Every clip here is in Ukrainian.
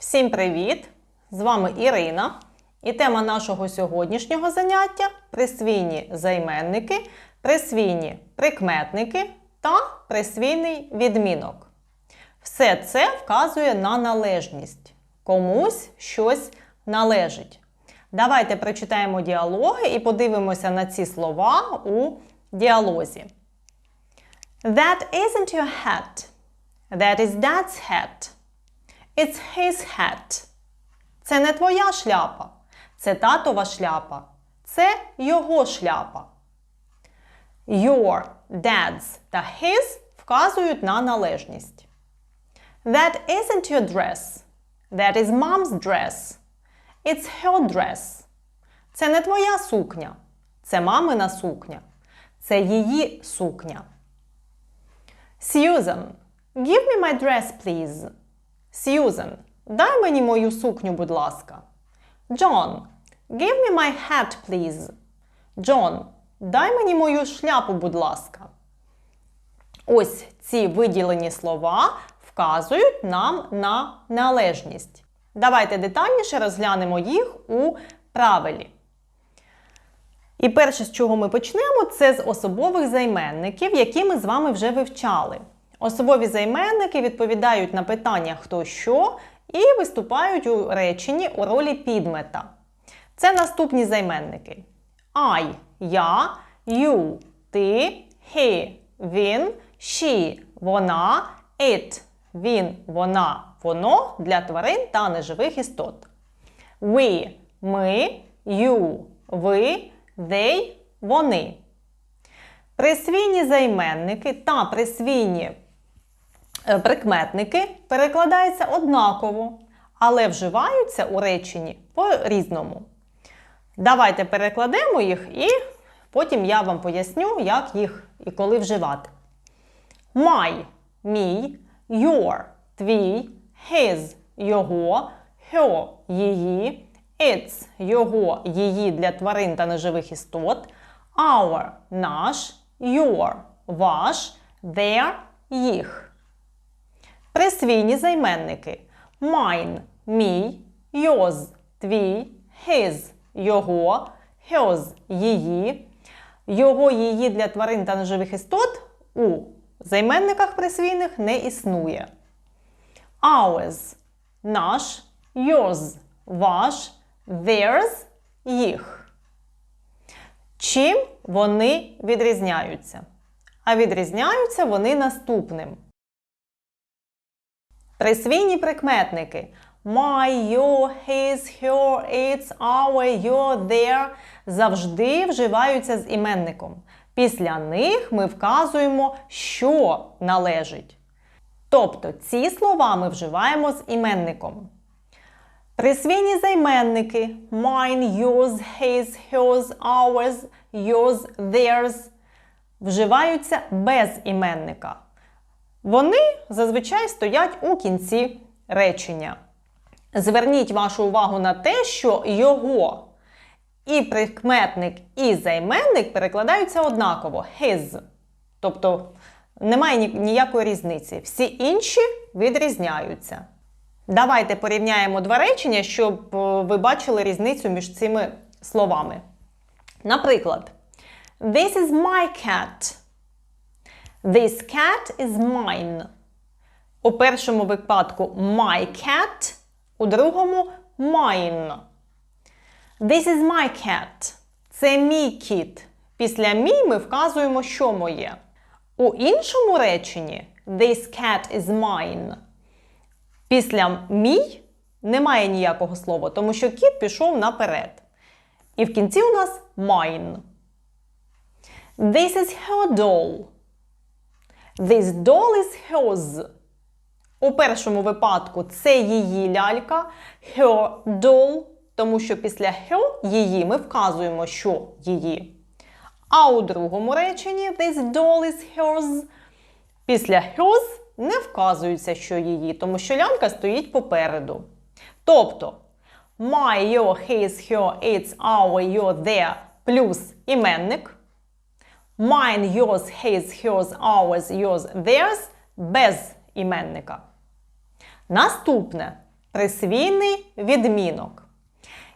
Всім привіт! З вами Ірина. І тема нашого сьогоднішнього заняття присвійні займенники, присвійні прикметники та присвійний відмінок. Все це вказує на належність. Комусь щось належить. Давайте прочитаємо діалоги і подивимося на ці слова у діалозі. That isn't your hat. That is dad's hat. It's his hat. Це не твоя шляпа. Це татова шляпа. Це його шляпа. Your, dad's та his вказують на належність. That isn't your dress. That is mom's dress. It's her dress. Це не твоя сукня. Це мамина сукня. Це її сукня. Susan, give me my dress, please. Susan, дай мені мою сукню, будь ласка. John, give me my hat, please. John, дай мені мою шляпу, будь ласка. Ось ці виділені слова вказують нам на належність. Давайте детальніше розглянемо їх у правилі. І перше, з чого ми почнемо, це з особових займенників, які ми з вами вже вивчали. Особові займенники відповідають на питання хто що і виступають у реченні у ролі підмета. Це наступні займенники: I я, you ти, he він, she вона, it він, вона, воно для тварин та неживих істот. We ми, you ви, they вони. Присвійні займенники та присвійні прикметники перекладаються однаково, але вживаються у реченні по-різному. Давайте перекладемо їх і потім я вам поясню, як їх і коли вживати. My мій, your твій, his його, her її, its його, її для тварин та неживих істот, our наш, your ваш, their їх. Присвійні займенники mine мій, yours твій, his його, hers її, його її для тварин та неживих істот у займенниках присвійних не існує. Ours наш, yours ваш, theirs їх. Чим вони відрізняються? А відрізняються вони наступним. Присвійні прикметники my, your, his, her, its, our, your, their завжди вживаються з іменником. Після них ми вказуємо, що належить. Тобто ці слова ми вживаємо з іменником. Присвійні займенники mine, yours, his, hers, ours, yours, theirs вживаються без іменника. Вони зазвичай стоять у кінці речення. Зверніть вашу увагу на те, що його і прикметник, і займенник перекладаються однаково his. Тобто немає ніякої різниці. Всі інші відрізняються. Давайте порівняємо два речення, щоб ви бачили різницю між цими словами. Наприклад, This is my cat. This cat is mine. У першому випадку my cat, у другому mine. This is my cat. Це мій кіт. Після мій ми вказуємо, що моє. У іншому реченні This cat is mine. Після мій немає ніякого слова, тому що кіт пішов наперед. І в кінці у нас mine. This is her doll. This doll is hers. У першому випадку це її лялька, her doll, тому що після her її ми вказуємо, що її. А у другому реченні this doll is hers. Після hers не вказується, що її, тому що лялька стоїть попереду. Тобто my, your, his, her, its, our, your, their плюс іменник. Mine, yours, his, hers, ours, yours, theirs без іменника. Наступне присвійний відмінок.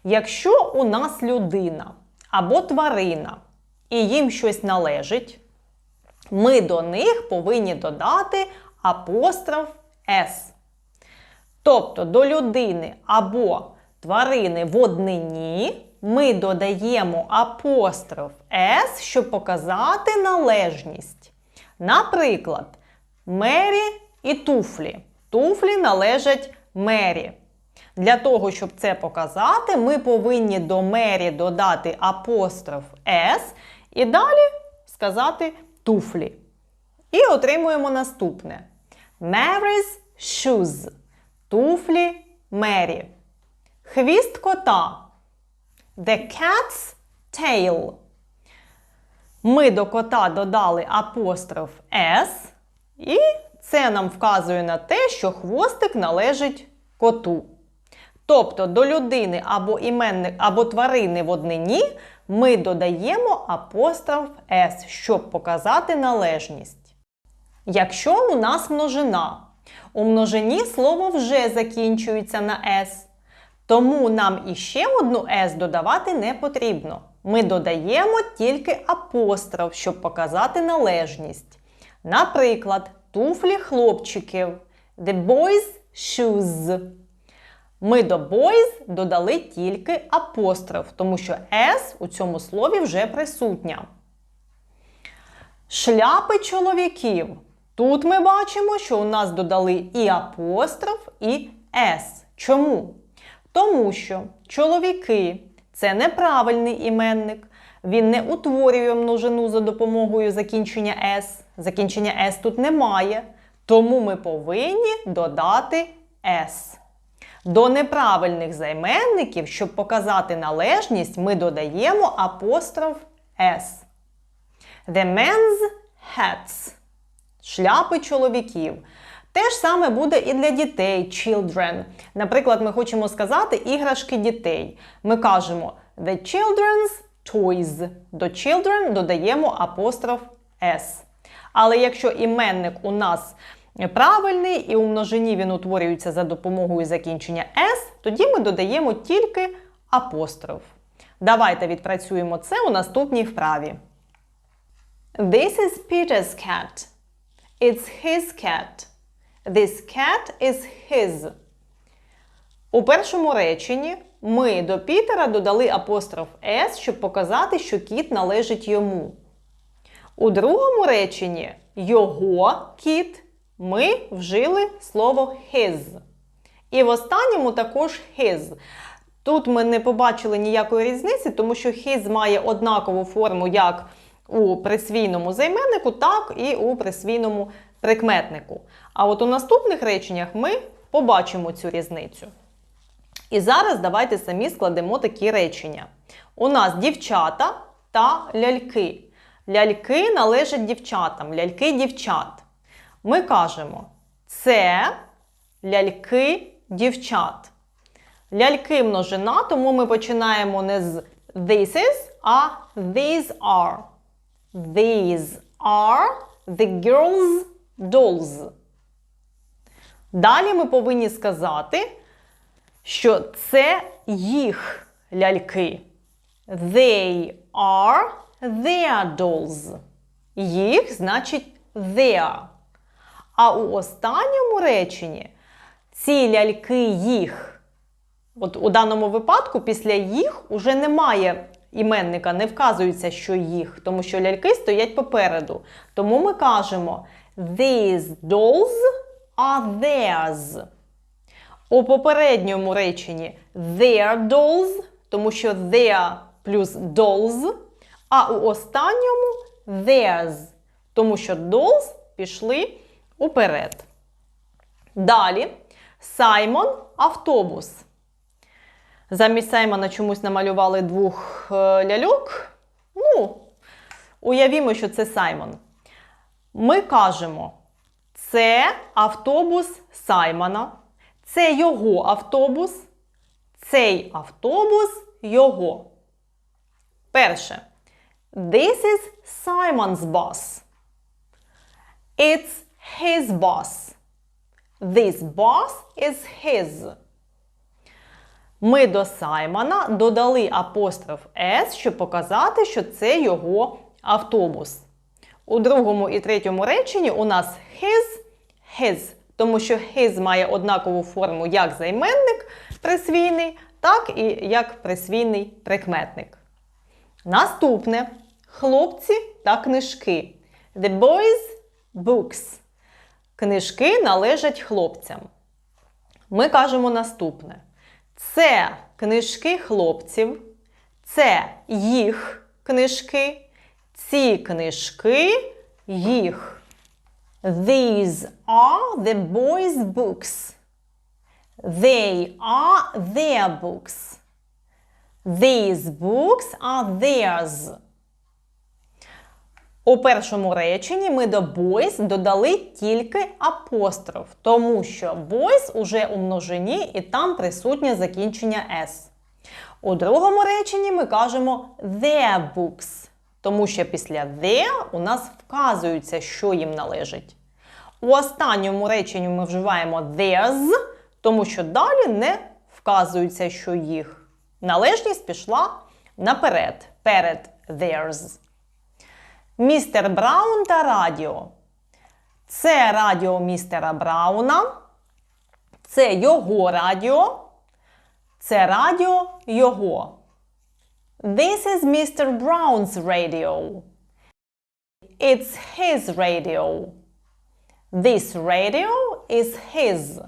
Якщо у нас людина або тварина і їм щось належить, ми до них повинні додати апостроф С. Тобто до людини або тварини в однині ми додаємо апостроф С, щоб показати належність. Наприклад, Мері і туфлі. Туфлі належать Мері. Для того, щоб це показати, ми повинні до Мері додати апостроф С і далі сказати туфлі. І отримуємо наступне: Mary's shoes. Туфлі Мері. Хвіст кота. The cat's tail. Ми до кота додали апостроф S, і це нам вказує на те, що хвостик належить коту. Тобто до людини або іменник, або тварини в однині ми додаємо апостроф S, щоб показати належність. Якщо у нас множина, у множині слово вже закінчується на S, тому нам іще одну S додавати не потрібно. Ми додаємо тільки апостроф, щоб показати належність. Наприклад, туфлі хлопчиків. The boys' shoes. Ми до boys додали тільки апостроф, тому що S у цьому слові вже присутня. Шляпи чоловіків. Тут ми бачимо, що у нас додали і апостроф, і S. Чому? Тому що чоловіки це неправильний іменник. Він не утворює множину за допомогою закінчення S. Закінчення S тут немає. Тому ми повинні додати S. До неправильних займенників, щоб показати належність, ми додаємо апостроф S. The men's hats. Шляпи чоловіків. Те ж саме буде і для дітей children. Наприклад, ми хочемо сказати іграшки дітей. Ми кажемо the children's toys. До children додаємо апостроф S. Але якщо іменник у нас правильний і у множині він утворюється за допомогою закінчення S, тоді ми додаємо тільки апостроф. Давайте відпрацюємо це у наступній вправі. This is Peter's cat. It's his cat. This cat is his. У першому реченні ми до Пітера додали апостроф S, щоб показати, що кіт належить йому. У другому реченні його кіт ми вжили слово his. І в останньому також his. Тут ми не побачили ніякої різниці, тому що his має однакову форму як у присвійному займеннику, так і у присвійному прикметнику. А от у наступних реченнях ми побачимо цю різницю. І зараз давайте самі складемо такі речення. У нас дівчата та ляльки. Ляльки належать дівчатам, ляльки дівчат. Ми кажемо, це ляльки дівчат. Ляльки множина, тому ми починаємо не з this is, а these are. These are the girls' dolls. Далі ми повинні сказати, що це їх ляльки. They are their dolls. Їх значить their. А у останньому реченні ці ляльки їх. От у даному випадку після їх уже немає іменника, не вказується, що їх, тому що ляльки стоять попереду. Тому ми кажемо These dolls are theirs. У попередньому реченні their dolls, тому що their плюс dolls, а у останньому theirs, тому що dolls пішли уперед. Далі Саймон автобус. Замість Саймона чомусь намалювали двох е, ляльок. Ну, уявімо, що це Саймон. Ми кажемо, це автобус Саймона, це його автобус, цей автобус його. Перше. This is Simon's bus. It's his bus. This bus is his. Ми до Саймона додали апостроф S, щоб показати, що це його автобус. У другому і третьому реченні у нас his, his, тому що his має однакову форму як займенник присвійний, так і як присвійний прикметник. Наступне хлопці та книжки. The boys books. Книжки належать хлопцям. Ми кажемо наступне: це книжки хлопців, це їх книжки, ці книжки їх. These are the boys' books. They are their books. These books are theirs. У першому реченні ми до boys додали тільки апостроф, тому що boys уже у множині і там присутнє закінчення s. У другому реченні ми кажемо their books, тому що після their у нас вказується, що їм належить. У останньому реченні ми вживаємо theirs, тому що далі не вказується, що їх. Належність пішла наперед, перед theirs. Містер Браун та радіо. Це радіо містера Брауна. Це його радіо. Це радіо його. This is Mr. Brown's radio. It's his radio. This radio is his.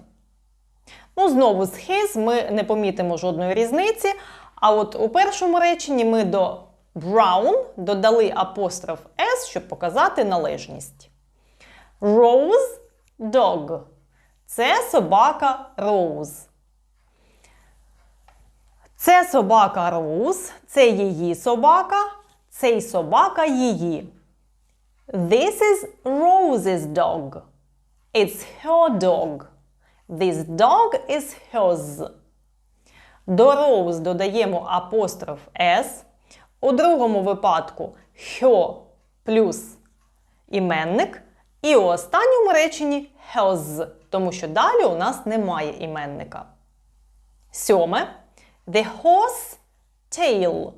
Ну, знову з his ми не помітимо жодної різниці. А от у першому реченні ми до Brown додали апостроф S, щоб показати належність. Rose dog. Це собака Rose. Це собака Rose, це її собака, цей собака її. This is Rose's dog. It's her dog. This dog is hers. До Rose додаємо апостроф S. У другому випадку her плюс іменник. І у останньому реченні hers, тому що далі у нас немає іменника. Сьоме. The horse tail.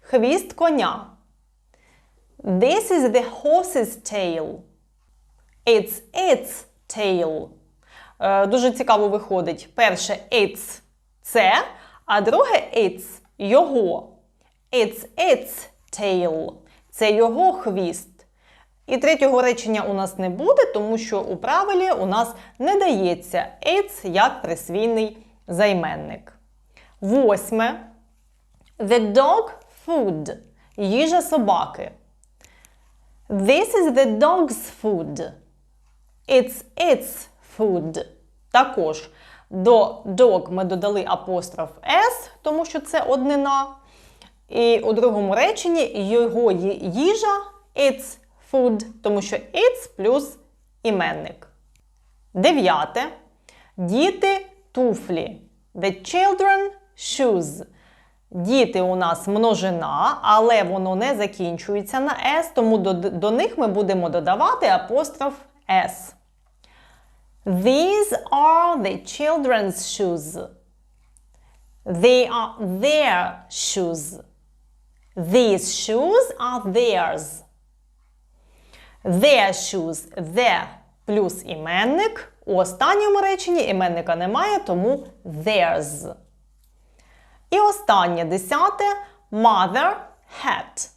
Хвіст коня. This is the horse's tail. It's its tail. Е, дуже цікаво виходить. Перше it's це, а друге it's його. It's its tail. Це його хвіст. І третього речення у нас не буде, тому що у правилі у нас не дається it's як присвійний займенник. Восьме. The dog food. Їжа собаки. This is the dog's food. It's its food. Також до dog ми додали апостроф S, тому що це однина. І у другому реченні його їжа it's food, тому що it's плюс іменник. Дев'яте. Діти туфлі. The children shoes. Діти у нас множина, але воно не закінчується на S, тому до, до них ми будемо додавати апостроф S. These are the children's shoes. They are their shoes. These shoes are theirs. Their shoes. Their плюс іменник. У останньому реченні іменника немає, тому theirs. І останнє десяте mother hat.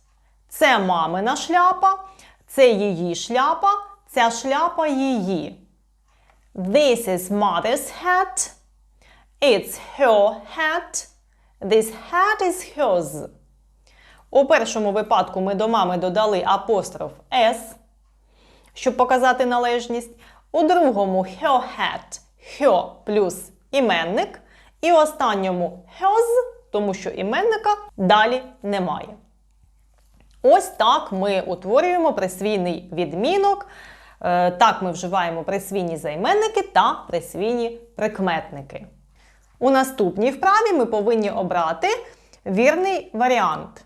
Це мамина шляпа, це її шляпа, ця шляпа її. This is mother's hat. It's her hat. This hat is hers. У першому випадку ми до мами додали апостроф S, щоб показати належність. У другому her hat, her плюс іменник. І в останньому hers, тому що іменника далі немає. Ось так ми утворюємо присвійний відмінок. Е, Так ми вживаємо присвійні займенники та присвійні прикметники. У наступній вправі ми повинні обрати вірний варіант.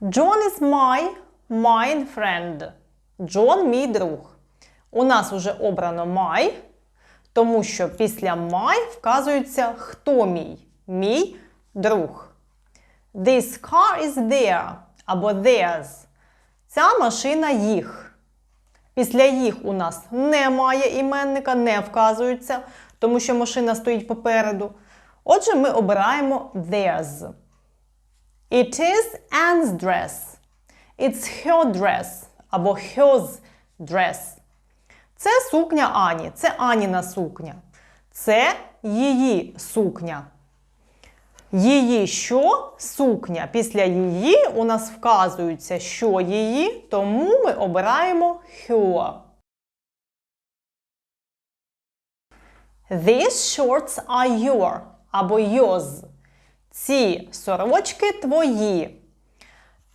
John is my mine friend. Джон мій друг. У нас вже обрано my, тому що після my вказується хто мій. мій друг. This car is there або theirs. Ця машина їх. Після їх у нас немає іменника, не вказується, тому що машина стоїть попереду. Отже, ми обираємо theirs. It is Anne's dress. It's her dress або hers dress. Це сукня Ані, це Аніна сукня. Це її сукня. Її що? Сукня. Після її у нас вказується, що її, тому ми обираємо her. These shorts are your або yours. Ці сорочки твої.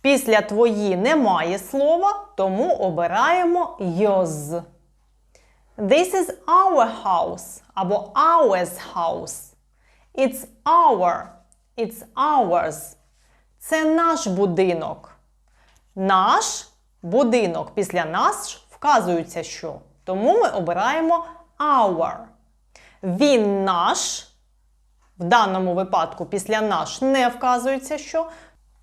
Після твої немає слова, тому обираємо yours. This is our house або ours house. It's our. It's ours. Це наш будинок. Наш будинок. Після нас вказується що. Тому ми обираємо our. Він наш. В даному випадку після наш не вказується що.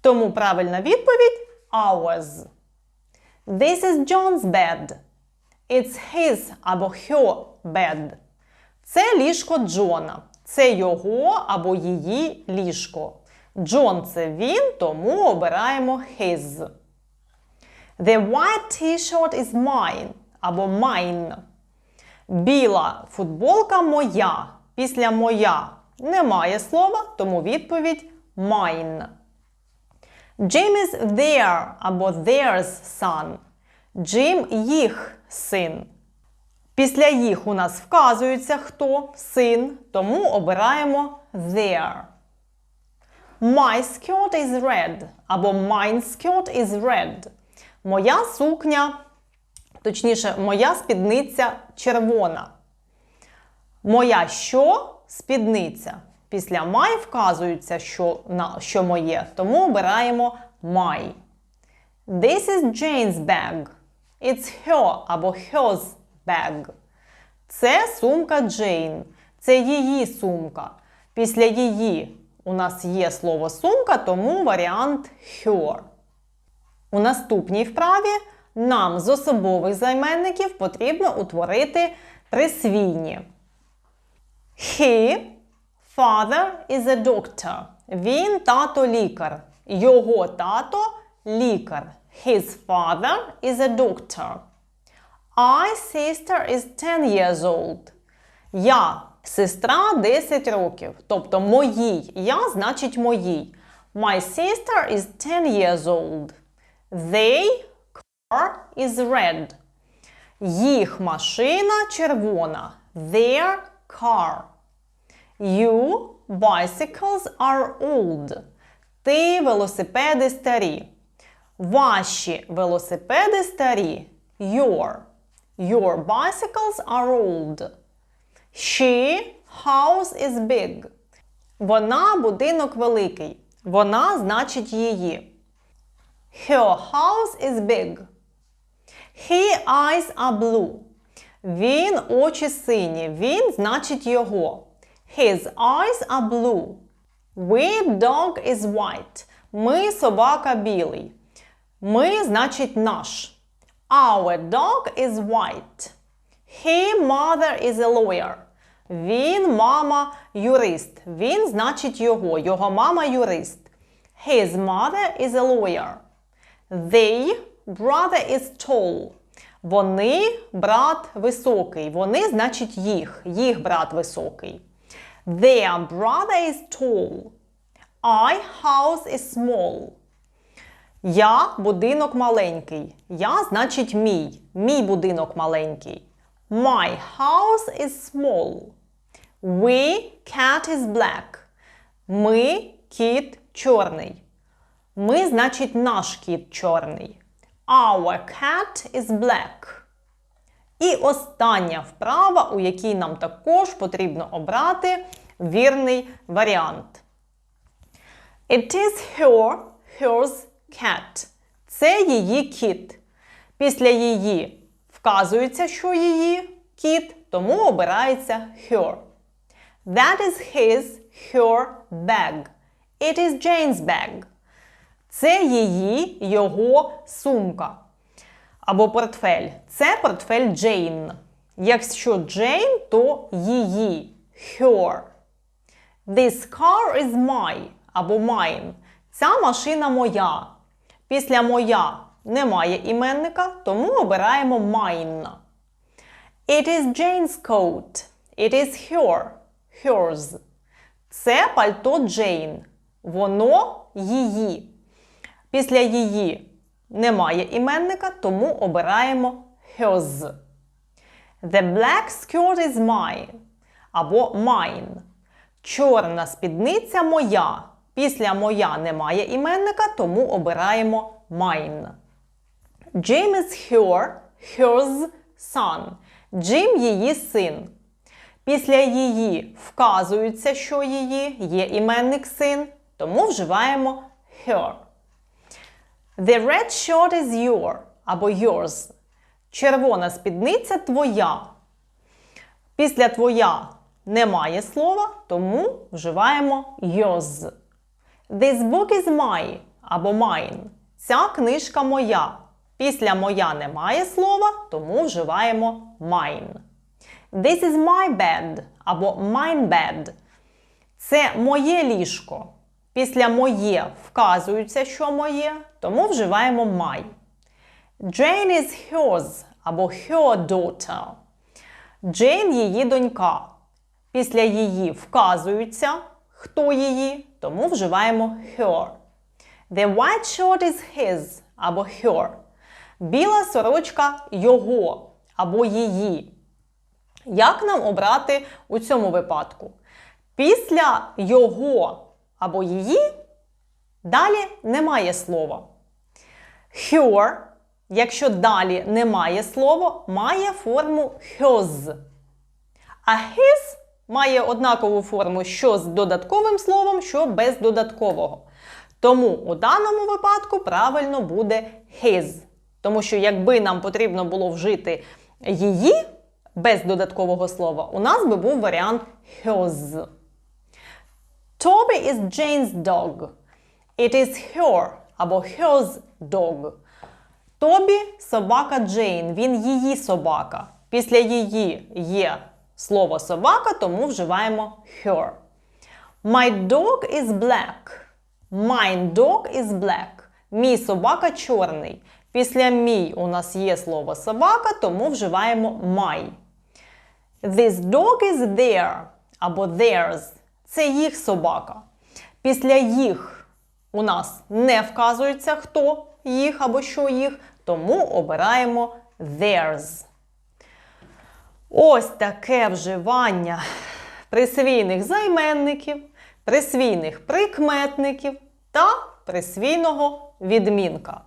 Тому правильна відповідь ours. This is John's bed. It's his або her bed. Це ліжко Джона. Це його або її ліжко. Джон це він, тому обираємо his. The white t-shirt is mine або mine. Біла футболка моя. Після моя немає слова, тому відповідь mine. Jim is their або theirs son. Джим їх син. Після їх у нас вказується хто син, тому обираємо their. My skirt is red або mine skirt is red. Моя сукня, точніше, моя спідниця червона. Моя що? Спідниця. Після my вказується, що, на, що моє, тому обираємо my. This is Jane's bag. It's her або hers bag. Це сумка Джейн. Це її сумка. Після її у нас є слово сумка, тому варіант her. У наступній вправі нам з особових займенників потрібно утворити присвійні. He, father is a doctor. Він тато лікар. Його тато лікар. His father is a doctor. I sister is 10 years old. Я сестра 10 років. Тобто моїй. Я значить моїй. My sister is 10 years old. They car is red. Їх машина червона. Their car. You bicycles are old. Ти велосипеди старі. Ваші велосипеди старі. Your. Your bicycles are old. She house is big. Вона будинок великий. Вона значить її. Her house is big. He eyes are blue. Він очі сині. Він значить його. His eyes are blue. We dog is white. Ми собака білий. Ми значить наш. Our dog is white. He mother is a lawyer. Він мама юрист. Він значить його. Його мама юрист. His mother is a lawyer. They brother is tall. Вони брат високий. Вони значить їх. Їх брат високий. Their brother is tall. I house is small. Я будинок маленький. Я значить мій. Мій будинок маленький. My house is small. We cat is black. Ми кіт чорний. Ми, значить, наш кіт чорний. Our cat is black. І остання вправа, у якій нам також потрібно обрати вірний варіант. It is her, hers cat. Це її кіт. Після її вказується, що її кіт, тому обирається her. That is his, her bag. It is Jane's bag. Це її, його сумка. Або портфель. Це портфель Джейн. Якщо Джейн, то її. Her. This car is my або mine. Ця машина моя. Після моя немає іменника, тому обираємо mine. It is Jane's coat. It is her. Hers. Це пальто Джейн. Воно її. Після її немає іменника, тому обираємо hers. The black skirt is mine або mine. Чорна спідниця моя. Після моя немає іменника, тому обираємо mine. Jim is her, hers son. Джим її син. Після її вказується, що її є іменник син, тому вживаємо her. The red shirt is your або yours. Червона спідниця твоя. Після твоя немає слова, тому вживаємо yours. This book is my або mine. Ця книжка моя. Після моя немає слова, тому вживаємо mine. This is my bed або mine bed. Це моє ліжко. Після моє вказується, що моє, тому вживаємо my. Jane is hers або her daughter. Джейн її донька. Після її вказується, хто її, тому вживаємо her. The white shirt is his або her. Біла сорочка його або її. Як нам обрати у цьому випадку? Після його або її далі немає слова. Her, якщо далі немає слова, має форму his. А his має однакову форму що з додатковим словом, що без додаткового. Тому у даному випадку правильно буде his. Тому що якби нам потрібно було вжити її без додаткового слова, у нас би був варіант hers. Toby is Jane's dog. It is her або hers dog. Тобі собака Джейн, він її собака. Після її є слово собака, тому вживаємо her. My dog is black. Mine dog is black. Мій собака чорний. Після мій у нас є слово собака, тому вживаємо my. This dog is their або theirs. Це їх собака. Після їх у нас не вказується, хто їх або що їх, тому обираємо theirs. Ось таке вживання присвійних займенників, присвійних прикметників та присвійного відмінка.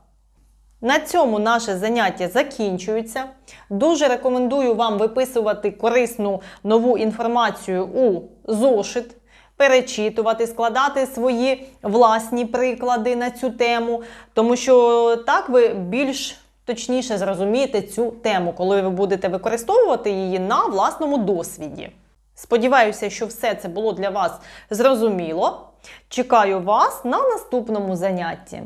На цьому наше заняття закінчується. Дуже рекомендую вам виписувати корисну нову інформацію у зошит, перечитувати, складати свої власні приклади на цю тему, тому що так ви більш точніше зрозумієте цю тему, коли ви будете використовувати її на власному досвіді. Сподіваюся, що все це було для вас зрозуміло. Чекаю вас на наступному занятті.